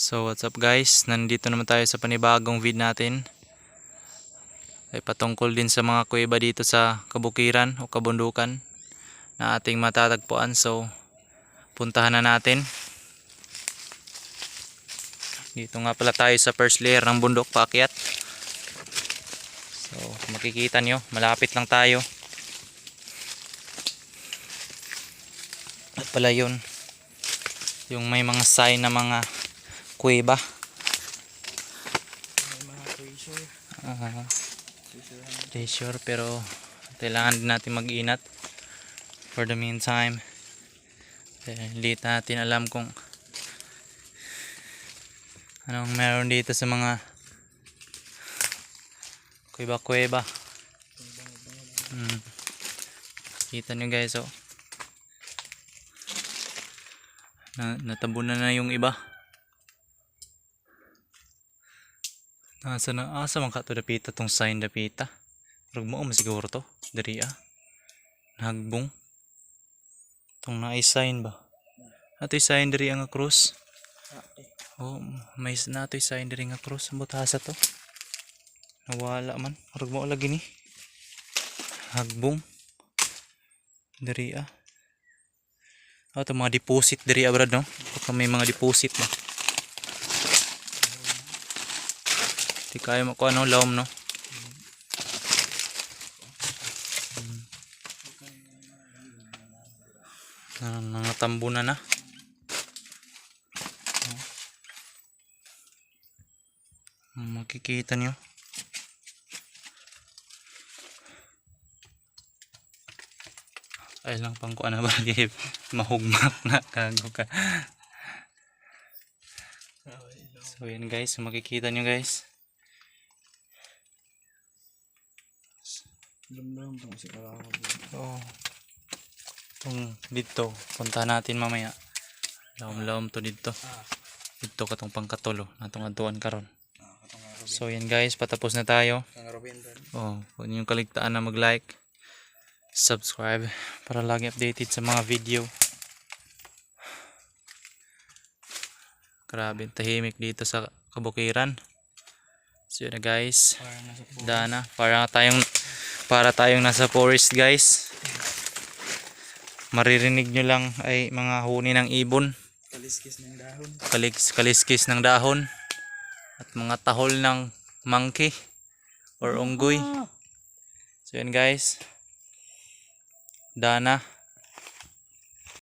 So what's up guys, nandito naman tayo sa panibagong vid natin. Ay patungkol din sa mga kuweba dito sa kabukiran o kabundukan na ating matatagpuan. So puntahan na natin. Dito nga pala tayo sa first layer ng bundok paakyat. So makikita nyo malapit lang tayo. At pala yun yung may mga sign na mga kuweba May mga treasure. Ah, Treasure pero kailangan din natin mag-inat for the meantime. Eh, hindi natin alam kung anong meron dito sa mga kuweba kuweba hmm. kita nyo guys oh. Na, natabunan na yung iba nasa na asa man ka to dapita tong sign dapita Rug mo mo siguro to diri ah. Nagbong tong naay sign ba? Ato'y sign diri ang cross. Oh may nato'y sign diri nga cross ang butasa to. Nawala man. Rug mo lagi ni hagbong diri ah. Oh, ito mga deposit diri ah, brad no? Baka may mga deposit ba? Di kaya mo ko ano, lawm no? na nangatambo na na. Oh. makikita nyo ay lang pang kuha na ba? Mahugmak na. Kago ka. So yun guys. Makikita nyo guys Dum-dum tong si Kalakaw. Oo. Itong dito, punta natin mamaya. Lawom-lawom to dito. Dito katong pangkatulo, natong aduan karon. So yan guys, patapos na tayo. Oh, huwag niyong kaligtaan na mag-like, subscribe para lagi updated sa mga video. Grabe, tahimik dito sa kabukiran. So yun na guys. Parang. Dana, para tayong para tayong nasa forest guys. Maririnig nyo lang ay mga huni ng ibon, Kaliskis ng dahon. kalis kaliskis ng dahon at mga tahol ng monkey or unggoy. Ah. So yun guys. Dana,